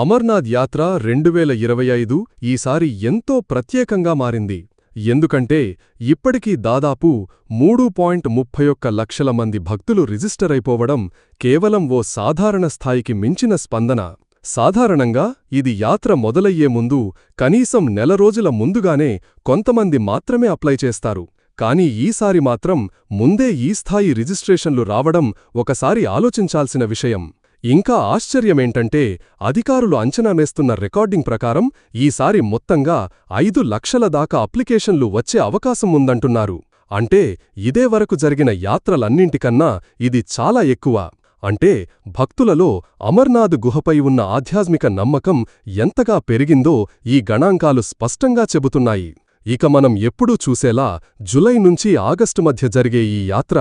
అమర్నాథ్ యాత్ర రెండు వేల ఇరవై ఐదు ఈసారి ఎంతో ప్రత్యేకంగా మారింది. ఎందుకంటే ఇప్పటికీ దాదాపు మూడు పాయింట్ ముప్పై ఒక్క లక్షల మంది భక్తులు రిజిస్టర్ అయిపోవడం కేవలం ఓ సాధారణ స్థాయికి మించిన స్పందన. సాధారణంగా ఇది యాత్ర మొదలయ్యే ముందు కనీసం నెల రోజుల ముందుగానే కొంతమంది మాత్రమే అప్లై చేస్తారు. కానీ ఈసారి మాత్రం ముందే ఈ స్థాయి రిజిస్ట్రేషన్లు రావడం ఒకసారి ఆలోచించాల్సిన విషయం. ఇంకా ఆశ్చర్యమేంటంటే అధికారులు అంచనా వేస్తున్న రికార్డింగ్ ప్రకారం ఈసారి మొత్తంగా ఐదు లక్షల దాకా అప్లికేషన్లు వచ్చే అవకాశం ఉందంటున్నారు. అంటే ఇదే వరకు జరిగిన యాత్రలన్నింటికన్నా ఇది చాలా ఎక్కువ. అంటే భక్తులలో అమర్నాథ్ గుహపై ఉన్న ఆధ్యాత్మిక నమ్మకం ఎంతగా పెరిగిందో ఈ గణాంకాలు స్పష్టంగా చెబుతున్నాయి. ఇక మనం ఎప్పుడూ చూసేలా జులై నుంచి ఆగస్టు మధ్య జరిగే ఈ యాత్ర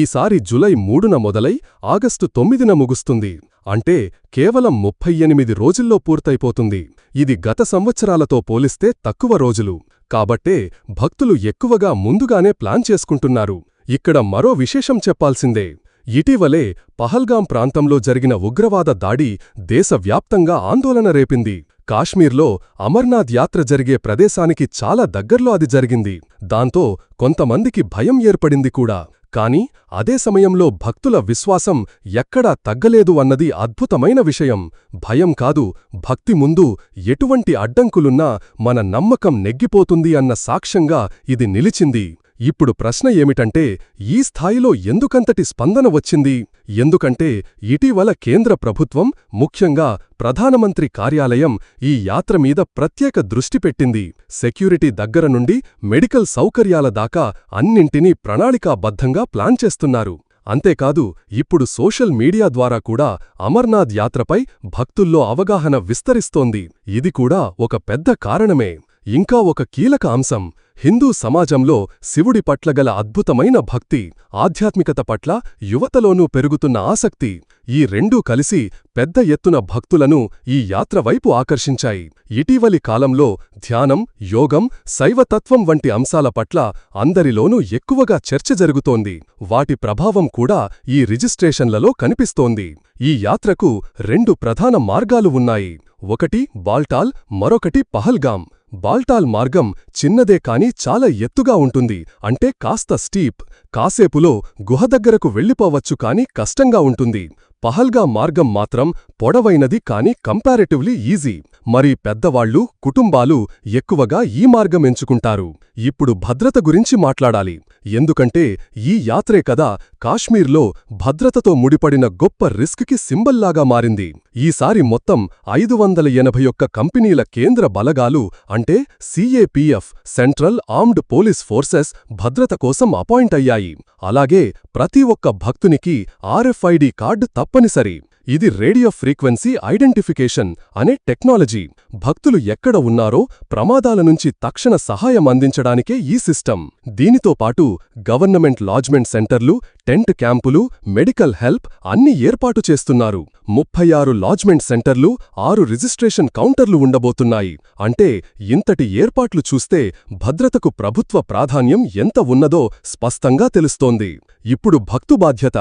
ఈసారి జులై మూడున మొదలై ఆగస్టు తొమ్మిదిన ముగుస్తుంది. అంటే కేవలం ముప్పై ఎనిమిది రోజుల్లో పూర్తయిపోతుంది. ఇది గత సంవత్సరాలతో పోలిస్తే తక్కువ రోజులు. కాబట్టే భక్తులు ఎక్కువగా ముందుగానే ప్లాన్ చేసుకుంటున్నారు. ఇక్కడ మరో విశేషం చెప్పాల్సిందే. ఇటీవలే పహల్గాం ప్రాంతంలో జరిగిన ఉగ్రవాద దాడి దేశవ్యాప్తంగా ఆందోళన రేపింది. కాశ్మీర్లో అమర్నాథ్ యాత్ర జరిగే ప్రదేశానికి చాలా దగ్గర్లో అది జరిగింది. దాంతో కొంతమందికి భయం ఏర్పడింది కూడా. కాని అదే సమయంలో భక్తుల విశ్వాసం ఎక్కడా తగ్గలేదు అన్నది అద్భుతమైన విషయం. భయం కాదు భక్తి ముందు ఎటువంటి అడ్డంకులున్నా మన నమ్మకం నెగ్గిపోతుంది అన్న సాక్ష్యంగా ఇది నిలిచింది. ఇప్పుడు ప్రశ్న ఏమిటంటే ఈ స్థాయిలో ఎందుకంతటి స్పందన వచ్చింది? ఎందుకంటే ఇటీవల కేంద్ర ప్రభుత్వం ముఖ్యంగా ప్రధానమంత్రి కార్యాలయం ఈ యాత్ర మీద ప్రత్యేక దృష్టి పెట్టింది. సెక్యూరిటీ దగ్గర నుండి మెడికల్ సౌకర్యాల దాకా అన్నింటినీ ప్రణాళికాబద్ధంగా ప్లాన్ చేస్తున్నారు. అంతేకాదు ఇప్పుడు సోషల్ మీడియా ద్వారా కూడా అమర్నాథ్ యాత్రపై భక్తుల్లో అవగాహన విస్తరిస్తోంది. ఇది కూడా ఒక పెద్ద కారణమే. ఇంకా ఒక కీలక అంశం హిందూ సమాజంలో శివుడి పట్ల గల అద్భుతమైన భక్తి ఆధ్యాత్మికత పట్ల యువతలోనూ పెరుగుతున్న ఆసక్తి ఈ రెండూ కలిసి పెద్ద ఎత్తున భక్తులను ఈ యాత్రవైపు ఆకర్షించాయి. ఇటీవలి కాలంలో ధ్యానం యోగం శైవతత్వం వంటి అంశాల పట్ల అందరిలోనూ ఎక్కువగా చర్చ జరుగుతోంది. వాటి ప్రభావం కూడా ఈ రిజిస్ట్రేషన్లలో కనిపిస్తోంది. ఈ యాత్రకు రెండు ప్రధాన మార్గాలు ఉన్నాయి. ఒకటి బాల్టాల్ మరొకటి పహల్గాం బాల్టాల్ మార్గం చిన్నదే కాని చాలా ఎత్తుగా ఉంటుంది. అంటే కాస్త స్టీప్. కాసేపులో గుహ దగ్గరకు వెళ్ళిపోవచ్చు కాని కష్టంగా ఉంటుంది. పహల్గా మార్గం మాత్రం పొడవైనది కాని కంపారిటివ్లీ ఈజీ. మరి పెద్దవాళ్ళు కుటుంబాలు ఎక్కువగా ఈ మార్గం ఎంచుకుంటారు. ఇప్పుడు భద్రత గురించి మాట్లాడాలి. ఎందుకంటే ఈ యాత్రే కదా కాశ్మీర్లో భద్రతతో ముడిపడిన గొప్ప రిస్క్కి సింబల్లాగా మారింది. ఈసారి మొత్తం ఐదు వందల ఎనభై ఒక్క కంపెనీల కేంద్ర బలగాలు అంటే CAPF central armed police forces భద్రత కోసం అపాయింట్ అయ్యాయి. అలాగే ప్రతి ఒక్క భక్తునికి ఆర్ఎఫ్ఐడి కార్డు తప్పనిసరి. ఇది రేడియో ఫ్రీక్వెన్సీ ఐడెంటిఫికేషన్ అనే టెక్నాలజీ. భక్తులు ఎక్కడ ఉన్నారో ప్రమాదాల నుంచి తక్షణ సహాయం అందించడానికే ఈ సిస్టమ్. దీనితో పాటు గవర్నమెంట్ లాడ్జ్మెంట్ సెంటర్లు టెంట్ క్యాంపులు మెడికల్ హెల్ప్ అన్ని ఏర్పాటు చేస్తున్నారు. ముప్పై ఆరు లాడ్జ్మెంట్ సెంటర్లు ఆరు రిజిస్ట్రేషన్ కౌంటర్లు ఉండబోతున్నాయి. అంటే ఇంతటి ఏర్పాట్లు చూస్తే భద్రతకు ప్రభుత్వ ప్రాధాన్యం ఎంత ఉన్నదో స్పష్టంగా తెలుస్తోంది. ఇప్పుడు భక్తు బాధ్యత.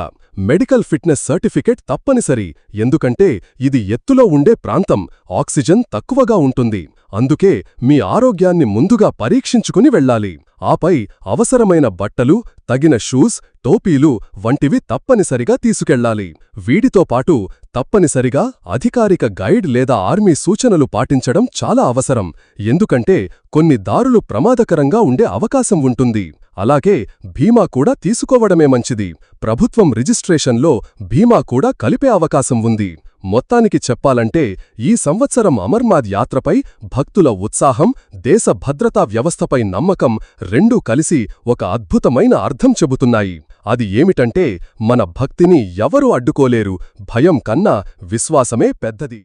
మెడికల్ ఫిట్నెస్ సర్టిఫికెట్ తప్పనిసరి ఎందుకంటే ఇది ఎత్తులో ఉండే ప్రాంతం ఆక్సిజన్ తక్కువగా ఉంటుంది. అందుకే మీ ఆరోగ్యాన్ని ముందుగా పరీక్షించుకుని వెళ్ళాలి. ఆపై అవసరమైన బట్టలు తగిన షూస్ టోపీలు వంటివి తప్పనిసరిగా తీసుకెళ్ళాలి వీటితో పాటు తప్పనిసరిగా అధికారిక గైడ్ లేదా ఆర్మీ సూచనలు పాటించడం చాలా అవసరం. ఎందుకంటే కొన్ని దారులు ప్రమాదకరంగా ఉండే అవకాశం ఉంటుంది. అలాగే భీమా కూడా తీసుకోవడమే మంచిది. ప్రభుత్వం రిజిస్ట్రేషన్లో భీమా కూడా కలిపే అవకాశం ఉంది. మొత్తానికి చెప్పాలంటే ఈ సంవత్సరం అమర్నాథ్ యాత్రపై భక్తుల ఉత్సాహం దేశ భద్రతా వ్యవస్థపై నమ్మకం రెండూ కలిసి ఒక అద్భుతమైన అర్థం చెబుతున్నాయి. అది ఏమిటంటే మన భక్తిని ఎవరూ అడ్డుకోలేరు. భయం కన్నా విశ్వాసమే పెద్దది.